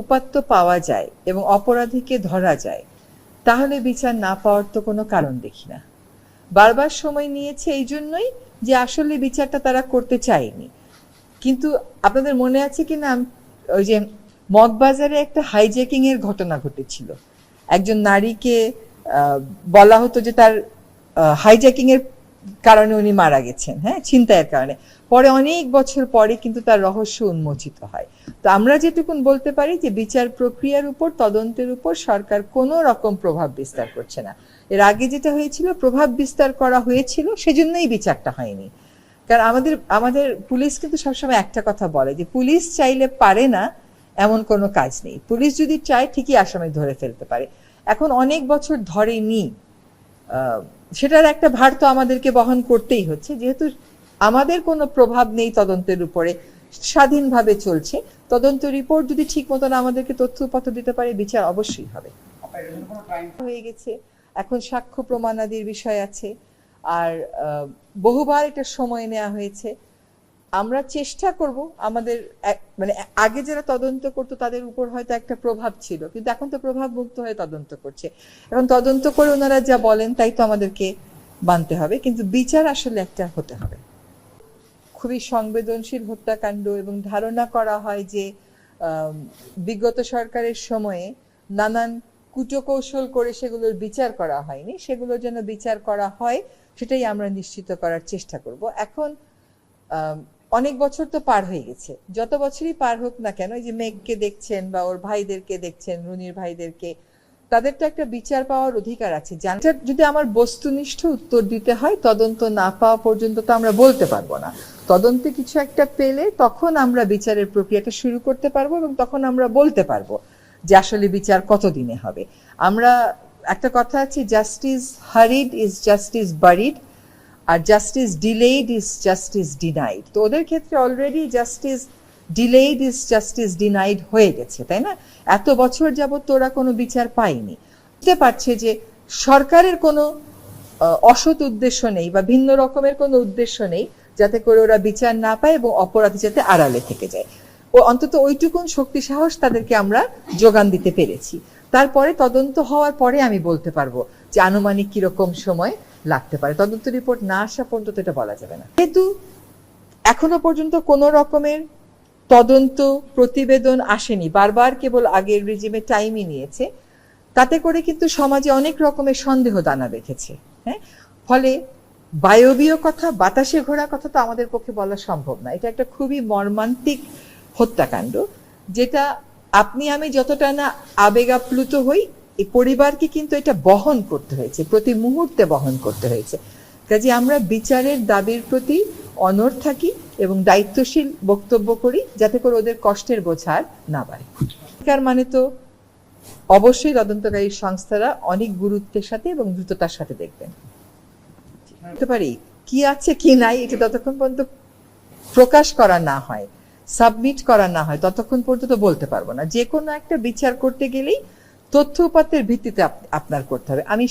উপাত্ত পাওয়া যায় এবং অপরাধীকে ধরা যায়, তাহলে বিচার না পাওয়ার তো কোনো কারণ দেখি না। বারবার সময় নিয়েছে এই জন্যই যে আসলে বিচারটা তারা করতে চায়নি। কিন্তু আপনাদের মনে আছে কি না, ওই যে মগবাজারে একটা হাইজ্যাকিং এর ঘটনা ঘটেছিল। একজন নারীকে বলা হতো যে তার হাইজ্যাকিং এর কারণে উনি মারা গেছেন হ্যাঁ ছিনতাইয়ের কারণে। পরে অনেক বছর পরে কিন্তু তার রহস্য উন্মোচিত হয়। তো আমরা যেটুকুন বলতে পারি যে বিচার প্রক্রিয়ার উপর, তদন্তের উপর সরকার কোনো রকম প্রভাব বিস্তার করছে না। এর আগে যেটা হয়েছিল, প্রভাব বিস্তার করা হয়েছিল, সেজন্যই বিচারটা হয়নি। কারণ আমাদের আমাদের পুলিশ কিন্তু সবসময় একটা কথা বলে যে পুলিশ চাইলে পারে না এমন কোনো কাজ নেই। পুলিশ যদি চায় ঠিকই আসামি ধরে ফেলতে পারে। এখন অনেক বছর ধরেনি সেটার একটা ভার তো আমাদেরকে বহন করতেই হচ্ছে। যেহেতু আমাদের কোনো প্রভাব নেই তদন্তের উপরে, স্বাধীনভাবে চলছে, তদন্ত রিপোর্ট যদি ঠিক মতন আমাদেরকে তথ্য দিতে পারে, বিচার অবশ্যই হবে। হয়ে গেছে। এখন সাক্ষ্য প্রমাণাদির বিষয় আছে। আর বহুবার এটা সময় নেওয়া হয়েছে। আমরা চেষ্টা করব আমাদের মানে আগে যারা তদন্ত করতো তাদের উপর হয়তো একটা প্রভাব ছিল, কিন্তু এখন তো প্রভাব মুক্ত হয়ে তদন্ত করছে। এখন তদন্ত করে ওনারা যা বলেন তাই তো আমাদেরকে মানতে হবে, কিন্তু বিচার আসলে একটা হতে হবে। খুবই সংবেদনশীল হত্যাকাণ্ড এবং ধারণা করা হয় যে বিগত সরকারের সময়ে নানান কুটকৌশল করে সেগুলোর বিচার করা হয়নি, সেগুলো যেন বিচার করা হয় সেটাই আমরা নিশ্চিত করার চেষ্টা করব। এখন অনেক বছর তো পার হয়ে গেছে। যত বছরই পার হোক না কেন, এই যে মেঘকে দেখছেন বা ওর ভাইদেরকে দেখছেন, রুনির ভাইদেরকে, তাদের তো একটা বিচার পাওয়ার অধিকার আছে। জানটা যদি আমার বস্তুনিষ্ঠ উত্তর দিতে হয়, তদন্ত না পাওয়া পর্যন্ত তো আমরা বলতে পারব না। তদন্তে কিছু একটা পেলে তখন আমরা বিচারের প্রক্রিয়াটা শুরু করতে পারব এবং তখন আমরা বলতে পারব যে আসলে বিচার কতদিনে হবে। আমরা, একটা কথা আছে, justice hurried is justice buried. R justice delayed is justice denied তো ওদের ক্ষেত্রে already justice delayed is justice denied হয়ে গেছে, তাই না? এত বছর যাবত তোরা কোনো বিচার পায়নি। বুঝতে পারছে যে সরকারের কোনো অসৎ উদ্দেশ্য নেই বা ভিন্ন রকমের কোনো উদ্দেশ্য নেই যাতে করে ওরা বিচার না পায় এবং অপরাধী যাতে আড়ালে থেকে যায়। ও অন্তত ওইটুকুন শক্তি সাহস তাদেরকে আমরা যোগান দিতে পেরেছি। তারপরে তদন্ত হওয়ার পরে আমি বলতে পারব যে আনুমানিক কীরকম সময় লাগতে পারে। তদন্ত রিপোর্ট না আসা পর্যন্ত এটা বলা যাবে না। কিন্তু এখনও পর্যন্ত কোনো রকমের তদন্ত প্রতিবেদন আসেনি, বারবার কেবল আগের রিজিমে টাইমই নিয়েছে, তাতে করে কিন্তু সমাজে অনেক রকমের সন্দেহ দানা বেঁধেছে হ্যাঁ? ফলে বায়বীয় কথা, বাতাসে ঘোরা কথা তো আমাদের পক্ষে বলা সম্ভব না। এটা একটা খুবই মর্মান্তিক হত্যাকাণ্ড, যেটা আপনি আমি যতটা না আবেগ আপ্লুত হই এই পরিবারকে কিন্তু এটা বহন করতে হয়েছে, প্রতি মুহূর্তে বহন করতে হয়েছে। কাজে আমরা বিচারের দাবির প্রতি অনর থাকি এবং দায়িত্বশীল বক্তব্য করি, যাতে করে ওদের কষ্টের বোঝার না বাড়ে। তার মানে তো অবশ্যই তদন্তকারী সংস্থারা অনেক গুরুত্বের সাথে এবং দ্রুততার সাথে দেখবেন। বলতে পারি, কি আছে, কি নাই, এটা ততক্ষণ পর্যন্ত প্রকাশ করা না হয় সাবমিট করা না হয়, ততক্ষণ পর্যন্ত বলতে পারব না। যে কোনো একটা বিচার করতে গেলেই তথ্য উপাত্তের ভিত্তিতে আপ- আপনার করতে হবে। আমি